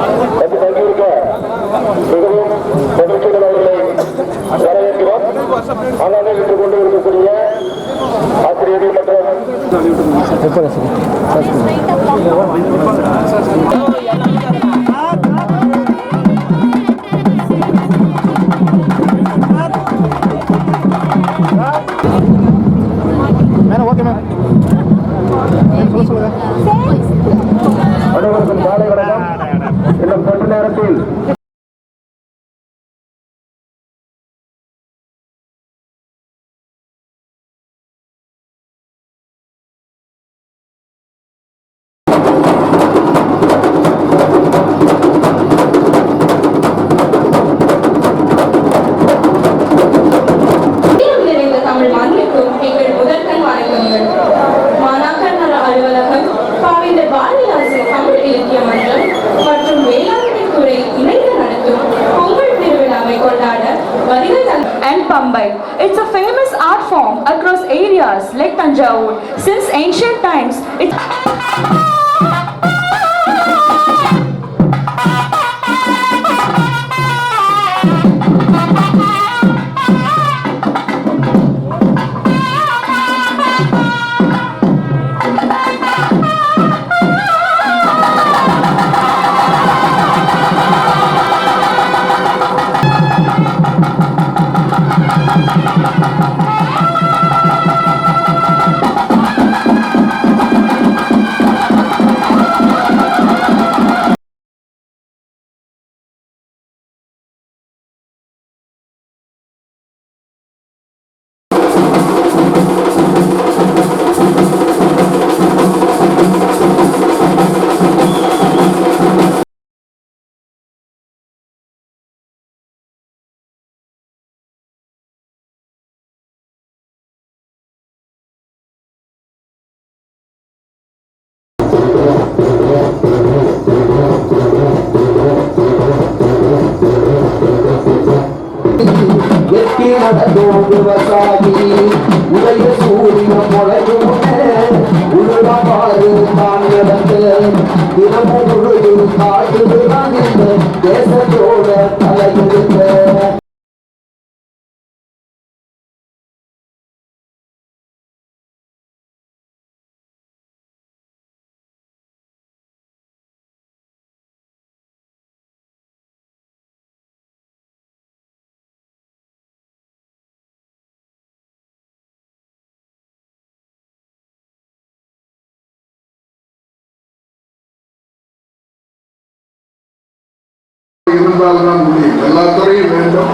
வந்து தங்கியிருக்க மிகவும் மகிழ்ச்சிகள் அவர்களை வரவேற்கிறோம். ஆனால் நின்று கொண்டு இருக்கக்கூடிய ஆசிரியர்கள் மற்றும் えっ? It's a famous art form across areas like Tanjavur. Since ancient times, it வெற்றி நடந்தோம் விவசாயி உதய சூரியன் முளையும் உள்ளவாறு தான் நடந்து தினமும் பொழுது காட்டுதான் இந்த இருந்தால்தான் முடியும். எல்லா துறையும் வேண்டும்.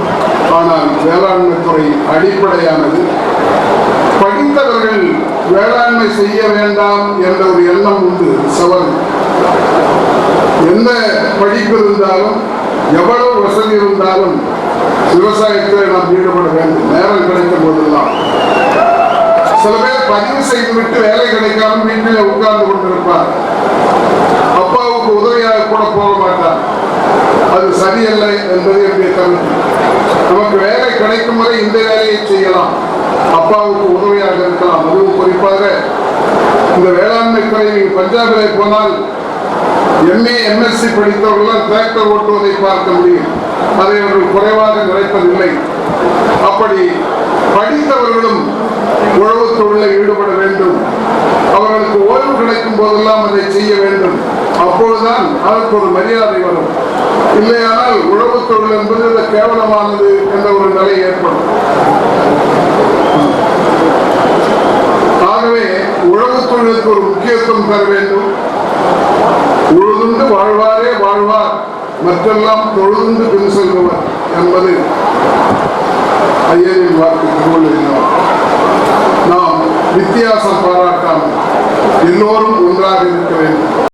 ஆனால் வேளாண்மை துறை அடிப்படையானது. படித்தவர்கள் வேளாண்மை செய்ய வேண்டாம் என்ற ஒரு எண்ணம் உண்டு. சவால். எந்த படிப்பு இருந்தாலும் எவ்வளவு வசதி இருந்தாலும் விவசாயத்தில் நாம் ஈடுபட வேண்டும். நேரம் கிடைத்த போதெல்லாம். சில பேர் பதிவு செய்துவிட்டு வேலை கிடைக்காம வீட்டில் உட்கார்ந்து கொண்டிருப்பார் அப்பாவுக்கு உதவியாக கூட போக மாட்டார் அது சரியல்ல என்பது என்னுடைய கருத்து நமக்கு வேலை கிடைக்கும் வரை இந்த வேலையை செய்யலாம். அப்பாவுக்கு உதவியாக இருக்கலாம். அதுவும் குறிப்பாக இந்த வேளாண்மை துறை நீங்கள் போனால் எம்ஏ எம்எஸ்சி படித்தவர்கள் டிராக்டர் ஓட்டுவதை பார்க்க முடியும். அதை அவர்கள் குறைவாக நினைப்பதில்லை. அப்படி படித்தவர்களும் உழவு தொழிலில் ஈடுபட வேண்டும். அவர்களுக்கு ஓய்வு கிடைக்கும் போதெல்லாம் அதை செய்ய வேண்டும். அப்பொழுதுதான் அதற்கு ஒரு மரியாதை வரும். இல்லையானால் உழவு தொழில் என்பது கேவலமானது என்ற ஒரு நிலை ஏற்படும். ஆகவே உழவு தொழிலுக்கு ஒரு முக்கியத்துவம் தர வேண்டும். உழுதுண்டு வாழ்வாரே வாழ்வார். மற்றெல்லாம் தொழுதுண்டு பின் செல்பவர் என்பது ஐயரின் வாக்கு திருவள்ளுவர். நாம் வித்தியாசம் பாராட்டாமல் எல்லோரும் ஒன்றாக இருக்க வேண்டும்.